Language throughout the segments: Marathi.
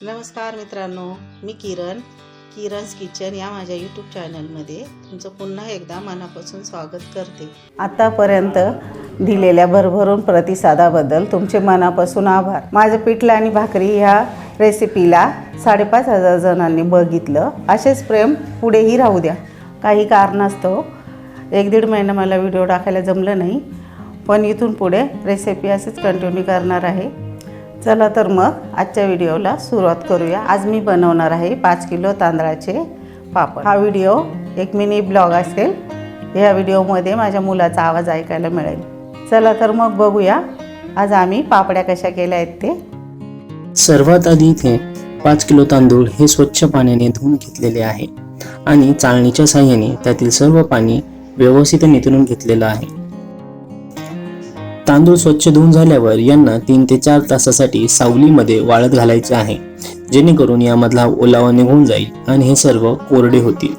नमस्कार मित्रांनो मी किरण किरण's किचन या माझ्या यूट्यूब चॅनलमध्ये तुमचं पुन्हा एकदा मनापासून स्वागत करते. आतापर्यंत दिलेल्या भरभरून प्रतिसादाबद्दल तुमचे मनापासून आभार. माझं पिठलं आणि भाकरी ह्या रेसिपीला साडेपाच हजार जणांनी बघितलं. असेच प्रेम पुढेही राहू द्या. काही कारणास्तव एक दीड महिना मला व्हिडिओ टाकायला जमलं नाही पण इथून पुढे रेसिपी असेच कंटिन्यू करणार आहे. चला तर मग आजच्या व्हिडिओला सुरुवात करूया. आज मी बनवणार आहे पाच किलो तांदळाचे पापड. हा व्हिडिओ एक मिनी ब्लॉग असेल. ह्या व्हिडिओमध्ये माझ्या मुलाचा आवाज ऐकायला मिळेल. चला तर मग बघूया. आज आम्ही पापड्या कशा केल्या आहेत ते. सर्वात आधी इथे पाच किलो तांदूळ हे स्वच्छ पाण्याने धुवून घेतलेले आहे. आणि चाळणीच्या साह्याने त्यातील सर्व पाणी व्यवस्थित नितळून घेतलेलं आहे. तांदूळ स्वच्छ धुवून झाल्यावर यांना तीन ते चार तासासाठी सावलीमध्ये वाळत घालायचे आहे. जेणेकरून यामधला ओलावा निघून जाईल आणि हे सर्व कोरडे होतील.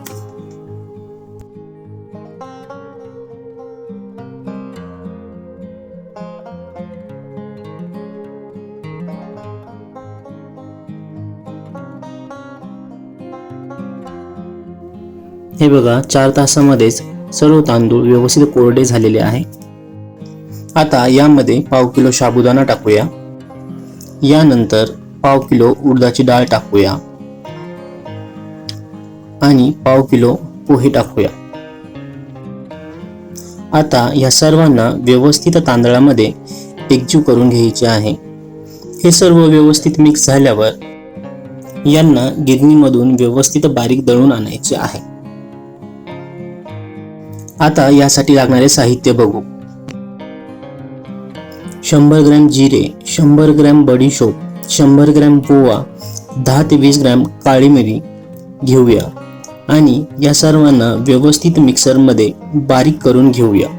हे बघा चार तासामध्येच सर्व तांदूळ व्यवस्थित कोरडे झालेले आहे. आता यामध्ये पाव किलो साबुदाणा टाकूया. यानंतर पाव किलो उडदाची डाळ टाकूया. आणि पाव किलो पोहे टाकूया. आता या सर्वांना व्यवस्थित तांदळामध्ये एकजीव करून घ्यायचे आहे. हे सर्व व्यवस्थित मिक्स झाल्यावर यांना गिरणीमधून व्यवस्थित बारीक दळून आणायचे आहे. आता यासाठी लागणारे साहित्य बघू. शंभर ग्रॅम जिरे शंभर ग्रॅम बडीशोप शंभर ग्रॅम पोवा दहा ते वीस ग्रॅम काळी मिरी घेऊया. आणि या सर्वांना व्यवस्थित मिक्सरमध्ये बारीक करून घेऊया.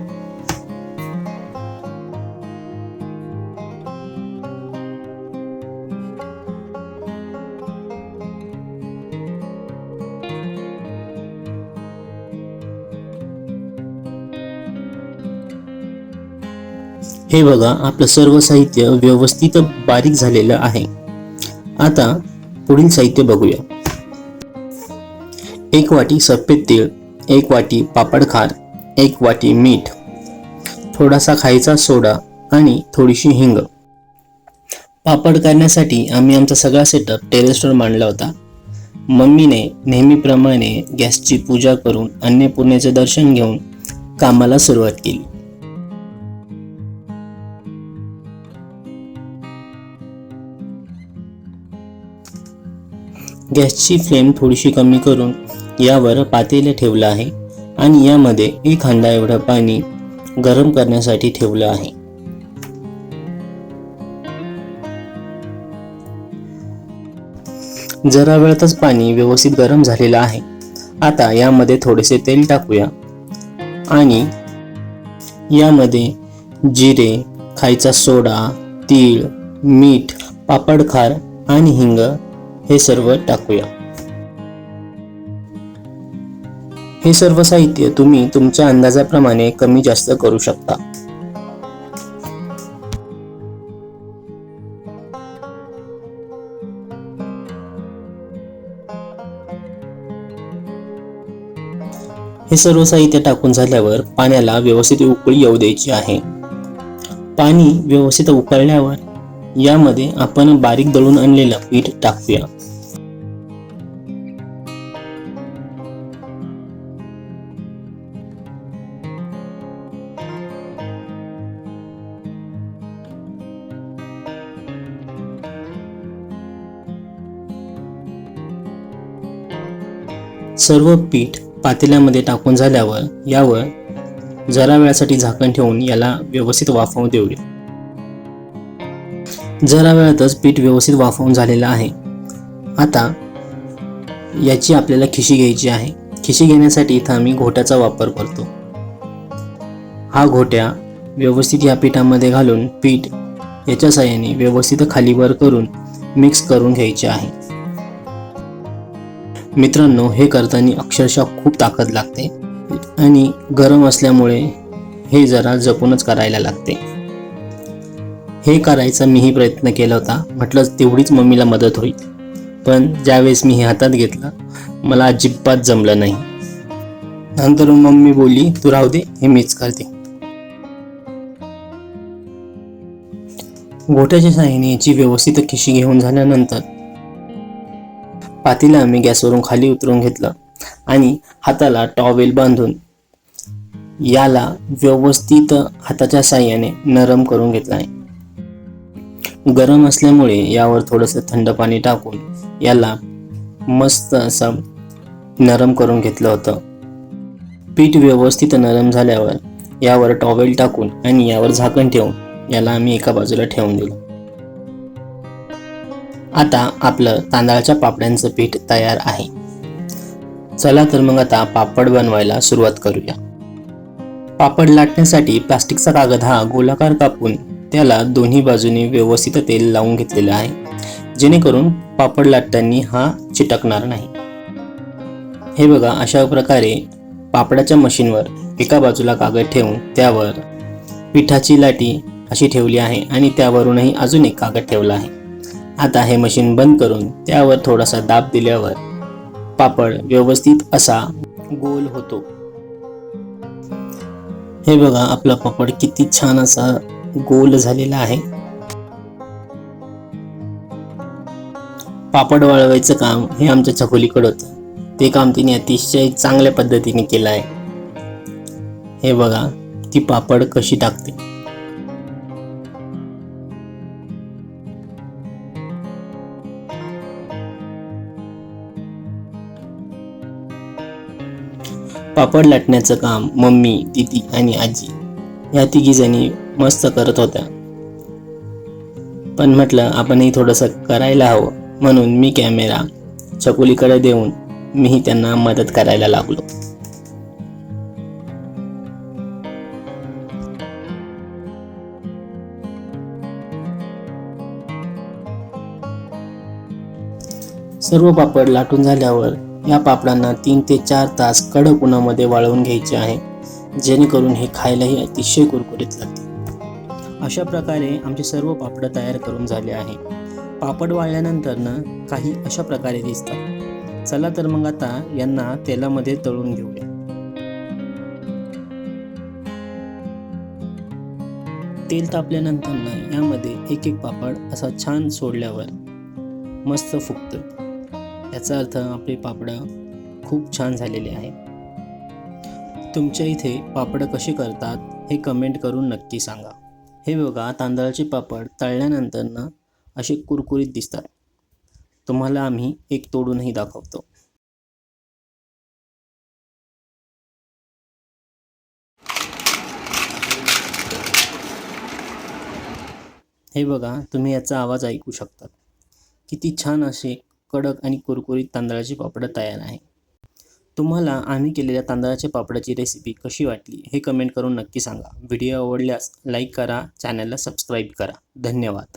हे बघा आपलं सर्व साहित्य व्यवस्थित बारीक झालेलं आहे. आता पुढील साहित्य बघूया. एक वाटी सफेद तीळ एक वाटी पापड खार एक वाटी मीठ थोडासा खायचा सोडा आणि थोडीशी हिंग. पापड करण्यासाठी आम्ही आमचा सगळा सेटअप टेरेसवर मांडला होता. मम्मीने नेहमीप्रमाणे गॅसची पूजा करून अन्नपूर्णेचे दर्शन घेऊन कामाला सुरुवात केली. गॅसची फ्लेम थोडीशी कमी करून यावर पातेले ठेवलं आहे आणि यामध्ये एक हांडा एवढं पाणी गरम करण्यासाठी ठेवलं आहे. जरा वेळातच पाणी व्यवस्थित गरम झालेलं आहे. आता यामध्ये थोडेसे तेल टाकूया. आणि यामध्ये जिरे खायचा सोडा तीळ मीठ पापड खार आणि हिंग हे सर्व टाकूया. हे सर्व साहित्य तुम्ही तुमच्या अंदाजाप्रमाणे कमी जास्त करू शकता. हे सर्व साहित्य टाकून झाल्यावर पाण्याला व्यवस्थित उकळी येऊ द्यायची आहे. पाणी व्यवस्थित उकळल्यावर यामध्ये आपण बारीक दळून आणलेलं पीठ टाकूया. सर्व पीठ पातेल्यामध्ये टाकून झाल्यावर यावर जरा वेळासाठी झाकण ठेवून याला व्यवस्थित वाफवून देऊया. जरा वेळातच पीठ व्यवस्थित वाफवून झालेलं आहे. आता याची आपल्याला खिशी घ्यायची आहे. खिशी घेण्यासाठी इथं आम्ही घोट्याचा वापर करतो. हा घोट्या व्यवस्थित या पिठामध्ये घालून पीठ याच्या साह्याने व्यवस्थित खालीवर करून मिक्स करून घ्यायचे आहे. मित्रांनो हे करताना अक्षरशः खूप ताकद लागते आणि गरम असल्यामुळे हे जरा जपूनच करायला लागते. हे करायचा मीही प्रयत्न केला होता. म्हटलं तेवढीच मम्मीला मदत होईल. पण ज्यावेळेस मी हे हातात घेतलं मला अजिबात जमलं नाही. नंतर मम्मी बोलली तू राहू दे हे मीच करते. गोट्याच्या साहाय्याने याची व्यवस्थित खिशी घेऊन झाल्यानंतर पातीला आम्ही गॅसवरून खाली उतरून घेतलं आणि हाताला टॉवेल बांधून याला व्यवस्थित हाताच्या साह्याने नरम करून घेतला. आहे गरम असल्यामुळे यावर थोडंसं थंड पाणी टाकून याला मस्त असं नरम करून घेतलं होतं. पीठ व्यवस्थित नरम झाल्यावर यावर टॉवेल टाकून आणि यावर झाकण ठेवून याला आम्ही एका बाजूला ठेवून दिलं. आता आपलं तांदळाच्या पापड्यांचं पीठ तयार आहे. चला तर मग आता पापड बनवायला सुरुवात करूया. पापड लाटण्यासाठी प्लास्टिकचा कागद हा गोलाकार कापून त्याला दोन्ही बाजूनी व्यवस्थित तेल लावून घेतलेलं आहे. जेणेकरून पापड लाटताना हा चिटकणार नाही. हे बघा अशा प्रकारे पापडाच्या मशीनवर एका बाजूला कागद ठेवून त्यावर पिठाची लाटी अशी ठेवली आहे आणि त्यावरूनही अजून एक कागद ठेवला आहे. आता हे मशीन बंद करून त्यावर थोडासा दाब दिल्यावर पापड व्यवस्थित असा गोल होतो. हे बघा आपला पापड किती छान असा गोल झालेला आहे. पापड वाळवायचं काम हे आमच्या चकोलीकडे होतं. ते काम तिने अतिशय चांगल्या पद्धतीने केलं आहे. हे बघा ती पापड कशी टाकते. पापड लाटण्याचं काम मम्मी दिदी आणि आजी या तिघी जणी मस्त करत होत्या. पण म्हटलं आपणही थोडंसं करायला हवं. म्हणून मी कॅमेरा चकुलीकडे देऊन मीही त्यांना मदत करायला लागलो. सर्व पापड लाटून झाल्यावर या पापडांना तीन ते चार तास कडक उन्हामध्ये वाळवून घ्यायचे आहे जेणेकरून हे खायलाही अतिशय कुरकुरीत लागते अशा प्रकारे आमचे सर्व पापड तयार करून झाले आहे. पापड वाळल्यानंतर ना काही अशा प्रकारे दिसतात. चला तर मग आता यांना तेलामध्ये तळून घेऊया. तेल तापल्यानंतर ना यामध्ये एक एक पापड असा छान सोडल्यावर मस्त फुगतं. याचा अर्थ आपले पापडं खूप छान झालेले आहे. तुमच्या इथे पापडं कशी करतात हे कमेंट करून नक्की सांगा. हे बघा तांदळाचे पापड तळल्यानंतर ना असे कुरकुरीत दिसतात. तुम्हाला आम्ही एक तोडूनही दाखवतो. हे बघा तुम्ही याचा आवाज ऐकू शकतात किती छान असे कडक आणि कुरकुरीत तांदळाची पापडं तयार आहे तुम्हाला आम्ही केलेल्या तांदळाच्या पापडाची रेसिपी कशी वाटली हे कमेंट करून नक्की सांगा. व्हिडिओ आवडल्यास लाईक करा चॅनलला सबस्क्राईब करा. धन्यवाद.